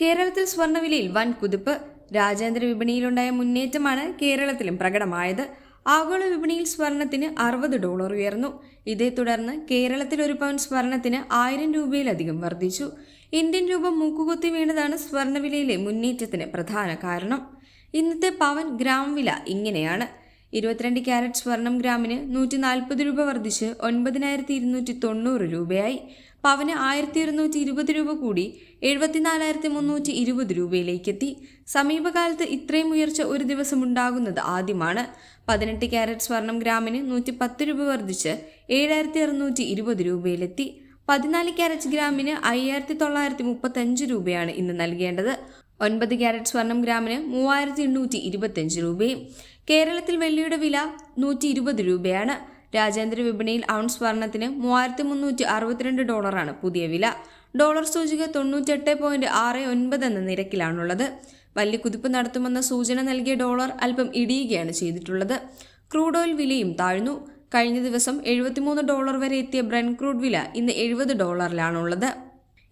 കേരളത്തിൽ സ്വർണവിലയിൽ വൻ കുതിപ്പ്. രാജ്യാന്തര വിപണിയിലുണ്ടായ മുന്നേറ്റമാണ് കേരളത്തിലും പ്രകടമായത്. ആഗോള വിപണിയിൽ സ്വർണത്തിന് അറുപത് ഡോളർ ഉയർന്നു. ഇതേ തുടർന്ന് കേരളത്തിൽ ഒരു പവൻ സ്വർണത്തിന് ആയിരം രൂപയിലധികം വർദ്ധിച്ചു. ഇന്ത്യൻ രൂപ മൂക്കുകുത്തി വീണതാണ് സ്വർണവിലയിലെ മുന്നേറ്റത്തിന് പ്രധാന കാരണം. ഇന്നത്തെ പവൻ ഗ്രാം വില ഇങ്ങനെയാണ്. ഇരുപത്തിരണ്ട് ക്യാരറ്റ് സ്വർണം ഗ്രാമിന് നൂറ്റി നാൽപ്പത് രൂപ വർദ്ധിച്ച് ഒൻപതിനായിരത്തി ഇരുന്നൂറ്റി തൊണ്ണൂറ് രൂപയായി. പവന് ആയിരത്തി ഇരുന്നൂറ്റി ഇരുപത് രൂപ കൂടി എഴുപത്തിനാലായിരത്തി മുന്നൂറ്റി ഇരുപത് രൂപയിലേക്കെത്തി. സമീപകാലത്ത് ഇത്രയും ഉയർച്ച ഒരു ദിവസം ഉണ്ടാകുന്നത് ആദ്യമാണ്. പതിനെട്ട് ക്യാരറ്റ് സ്വർണം ഗ്രാമിന് നൂറ്റി പത്ത് രൂപ വർദ്ധിച്ച് ഏഴായിരത്തി അറുന്നൂറ്റി ഇരുപത് രൂപയിലെത്തി. പതിനാല് ക്യാരറ്റ് ഗ്രാമിന് അയ്യായിരത്തി തൊള്ളായിരത്തി മുപ്പത്തഞ്ച് രൂപയാണ് ഇന്ന് നൽകേണ്ടത്. ഒൻപത് ക്യാരറ്റ് സ്വർണം ഗ്രാമിന് മൂവായിരത്തി എണ്ണൂറ്റി ഇരുപത്തഞ്ച് രൂപയും കേരളത്തിൽ വെള്ളിയുടെ വില നൂറ്റി ഇരുപത് രൂപയാണ്. രാജ്യാന്തര വിപണിയിൽ ഔൺസ് സ്വർണത്തിന് മൂവായിരത്തി മുന്നൂറ്റി അറുപത്തിരണ്ട് ഡോളറാണ് പുതിയ വില. ഡോളർ സൂചിക തൊണ്ണൂറ്റെട്ട് പോയിന്റ് ആറ് ഒൻപത് എന്ന നിരക്കിലാണുള്ളത്. വലിയ കുതിപ്പ് നടത്തുമെന്ന സൂചന നൽകിയ ഡോളർ അല്പം ഇടിയുകയാണ് ചെയ്തിട്ടുള്ളത്. ക്രൂഡ് ഓയിൽ വിലയും താഴ്ന്നു. കഴിഞ്ഞ ദിവസം എഴുപത്തിമൂന്ന് ഡോളർ വരെ എത്തിയ ബ്രൻ ക്രൂഡ് വില ഇന്ന് എഴുപത് ഡോളറിലാണുള്ളത്.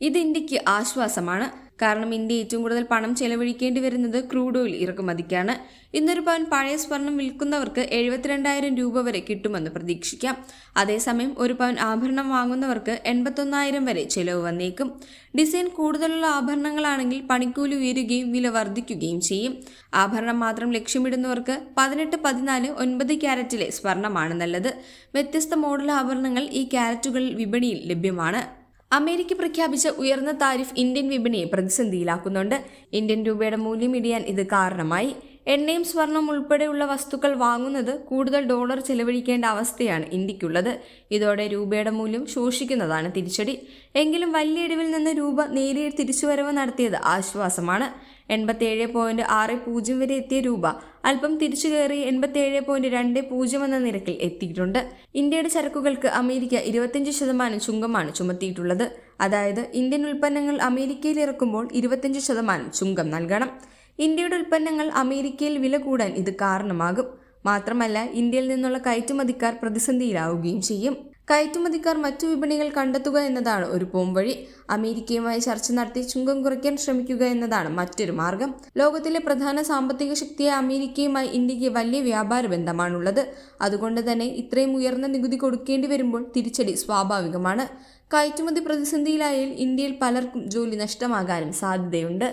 ഇത് ഇന്ത്യയ്ക്ക് ആശ്വാസമാണ്. കാരണം ഇന്ത്യ ഏറ്റവും കൂടുതൽ പണം ചെലവഴിക്കേണ്ടി വരുന്നത് ക്രൂഡ് ഓയിൽ ഇറക്കുമതിക്കാണ്. ഇന്നൊരു പവൻ പഴയ സ്വർണം വിൽക്കുന്നവർക്ക് എഴുപത്തിരണ്ടായിരം രൂപ വരെ കിട്ടുമെന്ന് പ്രതീക്ഷിക്കാം. അതേസമയം ഒരു പവൻ ആഭരണം വാങ്ങുന്നവർക്ക് എൺപത്തൊന്നായിരം വരെ ചെലവ് വന്നേക്കും. ഡിസൈൻ കൂടുതലുള്ള ആഭരണങ്ങളാണെങ്കിൽ പണിക്കൂലി ഉയരുകയും വില വർദ്ധിക്കുകയും ചെയ്യും. ആഭരണം മാത്രം ലക്ഷ്യമിടുന്നവർക്ക് പതിനെട്ട് പതിനാല് ഒൻപത് ക്യാരറ്റിലെ സ്വർണമാണ് നല്ലത്. വ്യത്യസ്ത മോഡൽ ആഭരണങ്ങൾ ഈ ക്യാരറ്റുകളിൽ വിപണിയിൽ ലഭ്യമാണ്. അമേരിക്ക പ്രഖ്യാപിച്ച ഉയർന്ന താരിഫ് ഇന്ത്യൻ വിപണിയെ പ്രതിസന്ധിയിലാക്കുന്നുണ്ട്. ഇന്ത്യൻ രൂപയുടെ മൂല്യം ഇടിയാൻ ഇത് കാരണമായി. എണ്ണയും സ്വർണം ഉൾപ്പെടെയുള്ള വസ്തുക്കൾ വാങ്ങുന്നത് കൂടുതൽ ഡോളർ ചെലവഴിക്കേണ്ട അവസ്ഥയാണ് ഇന്ത്യക്കുള്ളത്. ഇതോടെ രൂപയുടെ മൂല്യം ശോഷിക്കുന്നതാണ് തിരിച്ചടി. എങ്കിലും വലിയ ഇടിവിൽ നിന്ന് രൂപ നേരിയ തിരിച്ചുവരവ് നടത്തിയത് ആശ്വാസമാണ്. എൺപത്തിയേഴ് പോയിന്റ് ആറ് പൂജ്യം വരെ എത്തിയ രൂപ. അല്പം തിരിച്ചു കയറി എൺപത്തിയേഴ് പോയിന്റ് രണ്ട് പൂജ്യം എന്ന നിരക്കിൽ എത്തിയിട്ടുണ്ട്. ഇന്ത്യയുടെ ചരക്കുകൾക്ക് അമേരിക്ക ഇരുപത്തിയഞ്ച് ശതമാനം ചുങ്കമാണ് ചുമത്തിയിട്ടുള്ളത്. അതായത് ഇന്ത്യൻ ഉൽപ്പന്നങ്ങൾ അമേരിക്കയിൽ ഇറക്കുമ്പോൾ ഇരുപത്തിയഞ്ച് ശതമാനം ചുങ്കം നൽകണം. ഇന്ത്യയുടെ ഉൽപ്പന്നങ്ങൾ അമേരിക്കയിൽ വില കൂടാൻ ഇത് കാരണമാകും. മാത്രമല്ല ഇന്ത്യയിൽ നിന്നുള്ള കയറ്റുമതിക്കാർ പ്രതിസന്ധിയിലാവുകയും ചെയ്യും. കയറ്റുമതിക്കാർ മറ്റു വിപണികൾ കണ്ടെത്തുക എന്നതാണ് ഒരു പോംവഴി. അമേരിക്കയുമായി ചർച്ച നടത്തി ചുങ്കം കുറയ്ക്കാൻ ശ്രമിക്കുക എന്നതാണ് മറ്റൊരു മാർഗം. ലോകത്തിലെ പ്രധാന സാമ്പത്തിക ശക്തിയായ അമേരിക്കയുമായി ഇന്ത്യയ്ക്ക് വലിയ വ്യാപാര ബന്ധമാണുള്ളത്. അതുകൊണ്ട് തന്നെ ഇത്രയും ഉയർന്ന നികുതി കൊടുക്കേണ്ടി വരുമ്പോൾ തിരിച്ചടി സ്വാഭാവികമാണ്. കയറ്റുമതി പ്രതിസന്ധിയിലായാൽ ഇന്ത്യയിൽ പലർക്കും ജോലി നഷ്ടമാകാനും സാധ്യതയുണ്ട്.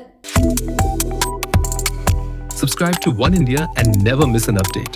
Subscribe to One India and never miss an update.